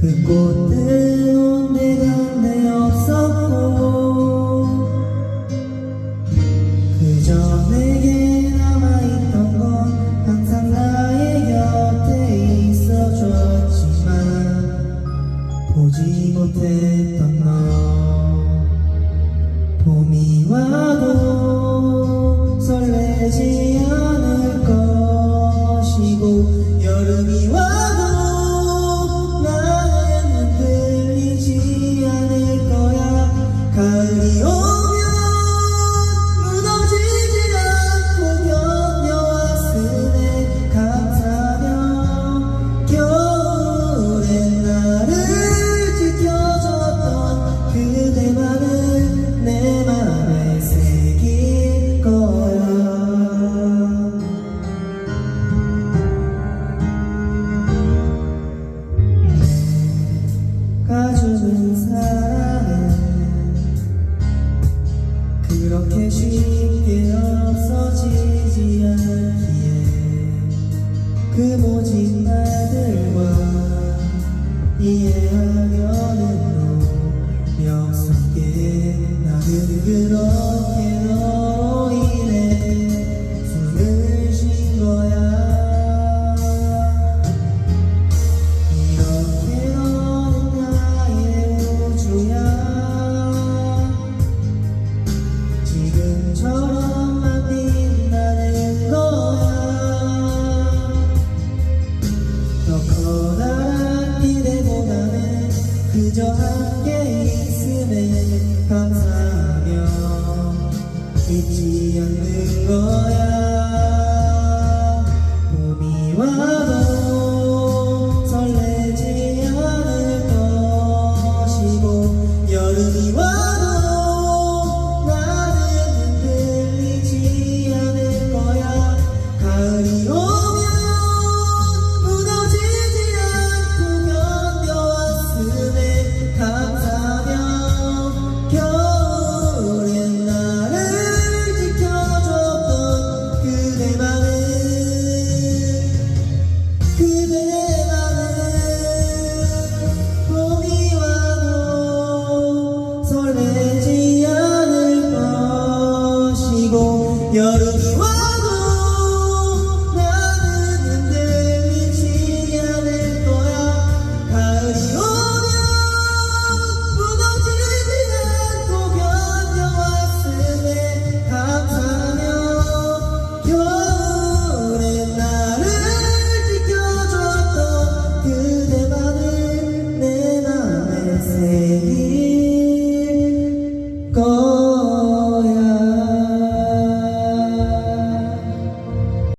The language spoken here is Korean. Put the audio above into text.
그 꽃은 온데간 데 없었고 그저 내게 남아있던 건 항상 나의 곁에 있어줬지만 보지 못했던 그렇게 쉽게 없어지지 않기에 그 모진 말들과 그저 함께 있음에 감사